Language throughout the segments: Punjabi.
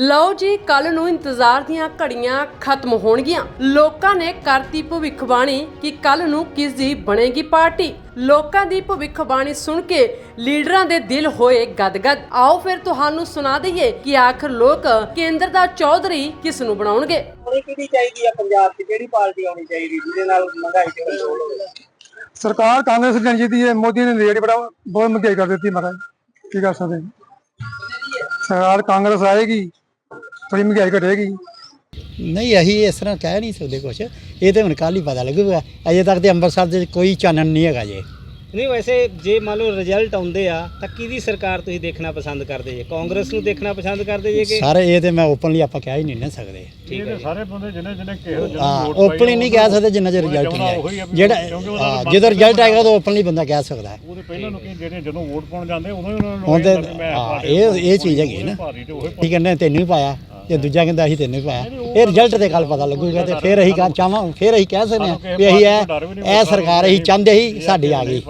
ਲਓ ਜੀ ਕੱਲ ਨੂੰ ਇੰਤਜ਼ਾਰ ਦੀਆਂ ਘੜੀਆਂ ਖਤਮ ਹੋਣਗੀਆਂ। ਲੋਕਾਂ ਨੇ ਕਰਤੀ ਭਵਿੱਖਬਾਣੀ ਕਿ ਕੱਲ ਨੂੰ ਕਿਸ ਦੀ ਬਣੇਗੀ ਪਾਰਟੀ। ਲੋਕਾਂ ਦੀ ਭਵਿੱਖਬਾਣੀ ਸੁਣ ਕੇ ਲੀਡਰਾਂ ਦੇ ਦਿਲ ਹੋਏ ਗਦਗਦ। ਆਓ ਫਿਰ ਤੁਹਾਨੂੰ ਸੁਣਾ ਦਈਏ ਕਿ ਆਖਰ ਲੋਕ ਕੇਂਦਰ ਦਾ ਚੌਧਰੀ ਕਿਸ ਨੂੰ ਬਣਾਉਣਗੇ? ਹੋਣੀ ਕਿਹਦੀ ਚਾਹੀਦੀ ਆ? ਪੰਜਾਬ 'ਚ ਕਿਹੜੀ ਪਾਰਟੀ ਆਉਣੀ ਚਾਹੀਦੀ? ਜਿਹਦੇ ਨਾਲ ਮਹਿੰਗਾਈ ਤੇ ਕੰਟਰੋਲ ਹੋਵੇ। ਸਰਕਾਰ ਕਾਂਗਰਸ ਦੀ ਜੀਤੀ ਹੈ ਮੋਦੀ ਨੇ ਰੇਟ ਬੜਾ ਬਹੁਤ ਮਹਿੰਗਾਈ ਕਰ ਦਿੱਤੀ ਮਹਾਰਾਜ। ਕੀ ਕਰ ਸਕਦੇ? ਹਾਂ? ਸਰਕਾਰ ਕਾਂਗਰਸ ਆਏਗੀ। ਥੋੜੀ ਮਹਿੰਗਾਈ ਘਟੇਗੀ? ਨਹੀਂ ਅਸੀਂ ਇਸ ਤਰ੍ਹਾਂ ਕਹਿ ਨਹੀਂ ਸਕਦੇ ਕੁਝ ਇਹ ਤੇ ਹੁਣ ਕੱਲ ਹੀ ਪਤਾ ਲੱਗੂਗਾ। ਅਜੇ ਤੱਕ ਤੇ ਅੰਮ੍ਰਿਤਸਰ ਦੇ ਕੋਈ ਚਾਨਣ ਨਹੀਂ ਹੈਗਾ ਜੇ। ਨਹੀਂ ਵੈਸੇ ਜੇ ਮੰਨ ਲਓ ਰਿਜ਼ਲਟ ਆਉਂਦੇ ਆ ਤਾਂ ਕਿਹਦੀ ਸਰਕਾਰ ਤੁਸੀਂ ਦੇਖਣਾ ਪਸੰਦ ਕਰਦੇ ਜੇ? ਕਾਂਗਰਸ ਨੂੰ ਦੇਖਣਾ ਪਸੰਦ ਕਰਦੇ ਜੇ ਕਿ? ਸਾਰੇ ਇਹ ਤੇ ਮੈਂ ਓਪਨਲੀ ਆਪਾਂ ਕਹਿ ਹੀ ਨਹੀਂ ਨਾ ਸਕਦੇ। ਠੀਕ ਹੈ। ਸਾਰੇ ਬੰਦੇ ਜਿਹਨੇ ਜਿਹਨੇ ਕਿਹੋ ਜਿਹੇ ਹਾਂ ਵੋਟ ਪਾਈ ਓਪਨਲੀ ਨਹੀਂ ਕਹਿ ਸਕਦੇ ਜਿੰਨਾ ਚਿਰ ਰਿਜ਼ਲਟ ਨਹੀਂ ਆਇਆ। ਜਿਹੜਾ ਹਾਂ, ਜਦੋਂ ਰਿਜ਼ਲਟ ਆਏਗਾ ਤਾਂ ਓਪਨਲੀ ਬੰਦਾ ਕਹਿ ਸਕਦਾ ਹੈ। ਉਹਦੇ ਪਹਿਲਾਂ ਨੂੰ ਕਿ ਜਿਹੜੇ ਜਦੋਂ ਵੋਟ ਪਾਉਣ ਜਾਂਦੇ ਉਦੋਂ ਹੀ ਉਹਨਾਂ ਨੂੰ ਹੁਣ ਤੇ ਇਹ ਹਾਂ, ਇਹ ਨੂੰ ਇਹ ਚੀਜ਼ ਹੈਗੀ ਨਾ। ਭਾਰੀ ਤੇ ਉਹੀ ਠੀਕ ਕਹਿੰਦੇ ਤੈਨੂੰ ਹੀ ਪਾਇਆ। ਤੇ ਦੂਜਾ ਕਹਿੰਦਾ ਅਸੀਂ ਤੈਨੂੰ ਪਾਇਆ। ਇਹ ਰਿਜ਼ਲਟ ਤੇ ਕੱਲ ਪਤਾ ਲੱਗੂਗਾ ਤੇ ਫਿਰ ਅਸੀਂ ਕਹਾਂ ਚਾਹਾਂ ਫਿਰ ਅਸੀਂ ਕਹਿ ਸਕਦੇ ਹਾਂ ਵੀ ਅਸੀਂ ਇਹ ਇਹ ਸਰਕਾਰ ਅਸੀਂ ਚਾਹੁੰਦੇ ਹੀ ਸਾਡੀ ਆ ਗਈ।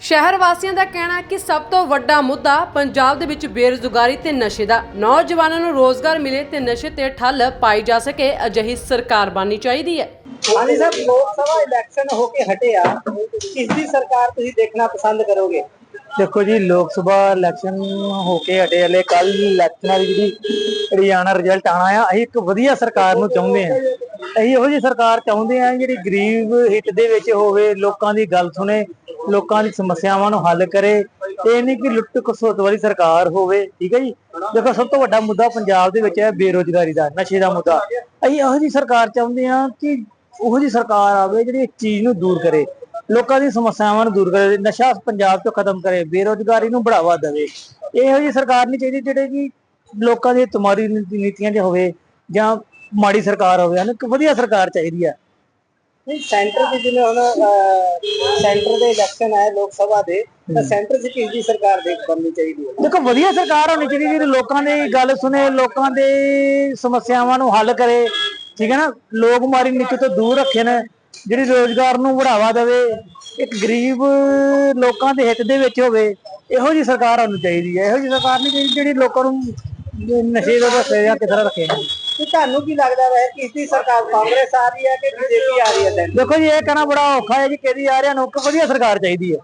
ਸ਼ਹਿਰ ਵਾਸੀਆਂ ਦਾ ਕਹਿਣਾ ਹੈ ਕਿ ਸਭ ਤੋਂ ਵੱਡਾ ਮੁੱਦਾ ਪੰਜਾਬ ਦੇ ਵਿੱਚ ਬੇਰੁਜ਼ਗਾਰੀ ਤੇ ਨਸ਼ੇ ਦਾ। ਨੌਜਵਾਨਾਂ ਨੂੰ ਰੋਜ਼ਗਾਰ ਮਿਲੇ ਤੇ ਨਸ਼ੇ ਤੇ ਠੱਲ ਪਾਈ ਜਾ ਸਕੇ ਅਜਿਹੀ ਸਰਕਾਰ ਬਣਨੀ ਚਾਹੀਦੀ ਹੈ। ਹਾਂਜੀ ਸਾਹਿਬ ਲੋਕ ਸਭਾ ਇਲੈਕਸ਼ਨ ਹੋ ਕੇ ਹਟਿਆ ਕਿਸ ਦੀ ਸਰਕਾਰ ਤੁਸੀਂ ਦੇਖਣਾ ਪਸੰਦ ਕਰੋਗੇ। ਦੇਖੋ ਜੀ, ਲੋਕ ਸਭਾ ਇਲੈਕਸ਼ਨ ਹੋ ਕੇ ਹਟੇ ਹਲੇ ਕੱਲ ਇਲੈਕਸ਼ਨਾਂ ਦੀ ਜਿਹੜੀ ਜਿਹੜੀ ਰਿਜ਼ਲਟ ਆਣਾ ਆ, ਅਸੀਂ ਇੱਕ ਵਧੀਆ ਸਰਕਾਰ ਨੂੰ ਚਾਹੁੰਦੇ ਆ ਅਸੀਂ ਇਹੋ ਜਿਹੀ ਸਰਕਾਰ ਚਾਹੁੰਦੇ ਆ ਜਿਹੜੀ ਗਰੀਬ ਹਿੱਤ ਦੇ ਵਿੱਚ ਹੋਵੇ, ਲੋਕਾਂ ਦੀ ਗੱਲ ਸੁਣੇ, ਲੋਕਾਂ ਦੀ ਸਮੱਸਿਆਵਾਂ ਨੂੰ ਹੱਲ ਕਰੇ। ਇਹ ਨਹੀਂ ਕਿ ਲੁੱਟ ਖਸੁੱਟ ਵਾਲੀ ਸਰਕਾਰ ਹੋਵੇ, ਠੀਕ ਹੈ ਜੀ? ਦੇਖੋ, ਸਭ ਤੋਂ ਵੱਡਾ ਮੁੱਦਾ ਪੰਜਾਬ ਦੇ ਵਿੱਚ ਹੈ ਬੇਰੋਜ਼ਗਾਰੀ ਦਾ, ਨਸ਼ੇ ਦਾ ਮੁੱਦਾ। ਅਸੀਂ ਇਹੋ ਜਿਹੀ ਸਰਕਾਰ ਚਾਹੁੰਦੇ ਆ ਕਿ ਉਹੋ ਜਿਹੀ ਸਰਕਾਰ ਆਵੇ ਜਿਹੜੀ ਇਸ ਚੀਜ਼ ਨੂੰ ਦੂਰ ਕਰੇ। ਲੋਕਾਂ ਦੀ ਸਮੱਸਿਆਵਾਂ ਨੂੰ ਦੂਰ ਕਰੇ ਨਸ਼ਾ ਪੰਜਾਬ ਤੋਂ ਖਤਮ ਕਰੇ ਬੇਰੋਜ਼ਗਾਰੀ ਨੂੰ ਬੜਾਵਾ ਦੇਵੇ। ਇਹੋ ਜਿਹੀ ਸਰਕਾਰ ਨਹੀਂ ਚਾਹੀਦੀ ਜਿਹੜੇ ਕਿ ਲੋਕਾਂ ਦੀ ਤੁਮਾਰੀ ਨੀਤੀਆਂ 'ਚ ਹੋਵੇ ਜਾਂ ਮਾੜੀ ਸਰਕਾਰ ਹੋਵੇ। ਹਨ ਇੱਕ ਵਧੀਆ ਸਰਕਾਰ ਚਾਹੀਦੀ ਹੈ ਨਹੀਂ ਸੈਂਟਰ ਦੇ ਜਿਵੇਂ ਹੁਣ ਸੈਂਟਰ ਦੇ ਇਲੈਕਸ਼ਨ ਆਏ ਲੋਕ ਸਭਾ ਦੇ ਤਾਂ ਸੈਂਟਰ 'ਚ ਕਿਸ ਦੀ ਸਰਕਾਰ ਦੇਖ ਬਣਨੀ ਚਾਹੀਦੀ ਹੈ? ਦੇਖੋ ਵਧੀਆ ਸਰਕਾਰ ਹੋਣੀ ਚਾਹੀਦੀ ਜਿਹੜੀ ਲੋਕਾਂ ਦੀ ਗੱਲ ਸੁਣੇ ਲੋਕਾਂ ਦੇ ਸਮੱਸਿਆਵਾਂ ਨੂੰ ਹੱਲ ਕਰੇ। ਠੀਕ ਹੈ ਨਾ? ਲੋਕ ਮਾਰੀ ਨੀਤੀ ਤੋਂ ਦੂਰ ਰੱਖੇ ਨੇ। ਜਿਹੜੀ ਰੋਜ਼ਗਾਰ ਨੂੰ ਵਧਾਵਾ ਦੇਵੇ ਇੱਕ ਗਰੀਬ ਲੋਕਾਂ ਦੇ ਹਿੱਤ ਦੇ ਵਿੱਚ ਹੋਵੇ ਇਹੋ ਜੀ ਸਰਕਾਰ ਹੋਣੀ ਚਾਹੀਦੀ ਹੈ। ਇਹੋ ਜੀ ਸਰਕਾਰ ਨਹੀਂ ਚਾਹੀਦੀ ਜਿਹੜੀ ਲੋਕਾਂ ਨੂੰ ਨਸ਼ੇ ਦੇ ਰਸਤੇ ਜਾਂ ਕਿਸ ਤਰ੍ਹਾਂ ਰੱਖੇ। ਤੇ ਤੁਹਾਨੂੰ ਕੀ ਲੱਗਦਾ ਹੈ ਕਿਸ ਦੀ ਸਰਕਾਰ ਕਾਂਗਰਸ ਆ ਰਹੀ ਹੈ ਕਿ ਬੀਜੇਪੀ ਆ ਰਹੀ ਹੈ ਦੇਖੋ ਜੀ ਇਹ ਕਹਿਣਾ ਬੜਾ ਔਖਾ ਹੈ ਜੀ ਕਿਹਦੀ ਆ ਰਿਹਾ ਨੂੰ ਇੱਕ ਵਧੀਆ ਸਰਕਾਰ ਚਾਹੀਦੀ ਹੈ।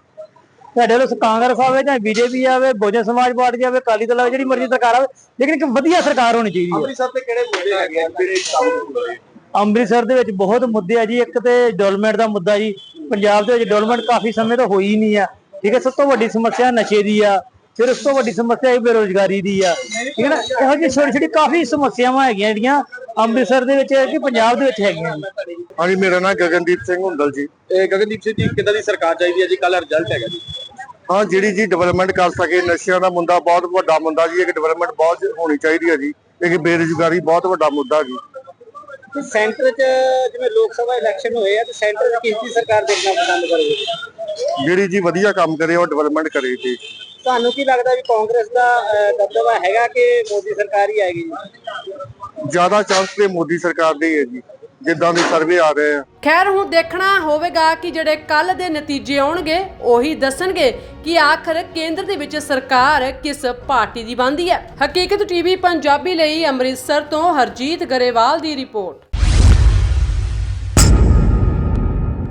ਸਾਡੇ ਵੱਲੋਂ ਕਾਂਗਰਸ ਆਵੇ ਜਾਂ ਬੀਜੇਪੀ ਆਵੇ ਬਹੁਜਨ ਸਮਾਜ ਪਾਰਟੀ ਆਵੇ ਅਕਾਲੀ ਦਲ ਆਵੇ ਜਿਹੜੀ ਮਰਜ਼ੀ ਸਰਕਾਰ ਆਵੇ ਲੇਕਿਨ ਇੱਕ ਵਧੀਆ ਸਰਕਾਰ ਹੋਣੀ ਚਾਹੀਦੀ ਹੈ। ਅੰਮ੍ਰਿਤਸਰ ਤੇ ਕਿਹੜੇ ਮੁੱਦੇ ਹੈਗੇ ਆ ਜਿਹੜੇ ਕੰਮ ਹੋਣਗੇ ਅੰਮ੍ਰਿਤਸਰ ਦੇ ਵਿੱਚ ਬਹੁਤ ਮੁੱਦੇ ਆ ਜੀ। ਇੱਕ ਤੇ ਡਿਵੈਲਪਮੈਂਟ ਦਾ ਮੁੱਦਾ ਜੀ। ਪੰਜਾਬ ਦੇ ਵਿੱਚ ਡਿਵੈਲਪਮੈਂਟ ਕਾਫੀ ਸਮੇਂ ਤੋਂ ਹੋਈ ਨਹੀਂ ਆ। ਠੀਕ ਹੈ ਸਭ ਤੋਂ ਵੱਡੀ ਸਮੱਸਿਆ ਨਸ਼ੇ ਦੀ ਆ। ਫਿਰ ਉਸ ਤੋਂ ਵੱਡੀ ਸਮੱਸਿਆ ਇਹ ਬੇਰੋਜ਼ਗਾਰੀ ਦੀ ਆ। ਠੀਕ ਹੈ ਨਾ ਇਹੋ ਜਿਹੀ ਛੋਟੀ ਛੋਟੀ ਕਾਫੀ ਸਮੱਸਿਆਵਾਂ ਹੈਗੀਆਂ ਜਿਹੜੀਆਂ ਅੰਮ੍ਰਿਤਸਰ ਦੇ ਵਿੱਚ ਕਿ ਪੰਜਾਬ ਦੇ ਵਿੱਚ ਹੈਗੀਆਂ ਜੀ ਹਾਂਜੀ ਮੇਰਾ ਨਾਮ ਗਗਨਦੀਪ ਸਿੰਘ ਹੁੰਦਲ ਜੀ। ਇਹ ਗਗਨਦੀਪ ਸਿੰਘ ਜੀ ਕਿੱਦਾਂ ਦੀ ਸਰਕਾਰ ਚਾਹੀਦੀ ਹੈ ਜੀ? ਕੱਲ ਰਿਜ਼ਲਟ ਹੈਗਾ ਜੀ। ਹਾਂ ਜਿਹੜੀ ਜੀ ਡਿਵੈਲਪਮੈਂਟ ਕਰ ਸਕੇ ਨਸ਼ਿਆਂ ਦਾ ਮੁੱਦਾ ਬਹੁਤ ਵੱਡਾ ਮੁੱਦਾ ਜੀ। ਇੱਕ ਡਿਵੈਲਪਮੈਂਟ ਬਹੁਤ ਹੋਣੀ ਚਾਹੀਦੀ ਹੈ ਜੀ। ਇੱਕ ਬੇਰੁਜ਼ਗਾਰੀ ਬਹੁਤ ਵੱਡਾ ਮੁੱਦਾ ਜੀ। ਤੇ ਸੈਂਟਰ 'ਚ ਜਿਵੇਂ ਲੋਕ ਸਭਾ ਇਲੈਕਸ਼ਨ ਹੋਏ ਆ ਤੇ ਸੈਂਟਰ 'ਚ ਕਿਸ ਦੀ ਸਰਕਾਰ ਦੇਖਣਾ ਪਸੰਦ ਕਰੋਗੇ? ਜਿਹੜੀ ਜੀ ਵਧੀਆ ਕੰਮ ਕਰੇ ਉਹ ਡਿਵੈਲਪਮੈਂਟ ਕਰੇ ਜੀ। ਤੁਹਾਨੂੰ ਕੀ ਲੱਗਦਾ ਵੀ ਕਾਂਗਰਸ ਦਾ ਦਬਦਬਾ ਹੈਗਾ ਕਿ ਮੋਦੀ ਸਰਕਾਰ ਹੀ ਆਏਗੀ ਜੀ? ਜ਼ਿਆਦਾ ਚਾਂਸ ਤੇ ਮੋਦੀ ਸਰਕਾਰ ਦੇ ਹੀ ਹੈ ਜੀ। ਜਿੱਦਾਂ ਦੇ ਸਰਵੇ ਆ ਰਹੇ ਆ। ਖੈਰ, ਹੁਣ ਦੇਖਣਾ ਹੋਵੇਗਾ ਕਿ ਜਿਹੜੇ ਕੱਲ ਦੇ ਨਤੀਜੇ ਆਉਣਗੇ, ਉਹੀ ਦੱਸਣਗੇ ਕਿ ਆਖਰ ਕੇਂਦਰ ਦੇ ਵਿੱਚ ਸਰਕਾਰ ਕਿਸ ਪਾਰਟੀ ਦੀ ਬਣਦੀ ਹੈ। ਹਕੀਕਤ ਟੀਵੀ ਪੰਜਾਬੀ ਲਈ ਅੰਮ੍ਰਿਤਸਰ ਤੋਂ ਹਰਜੀਤ ਗਰੇਵਾਲ ਦੀ ਰਿਪੋਰਟ।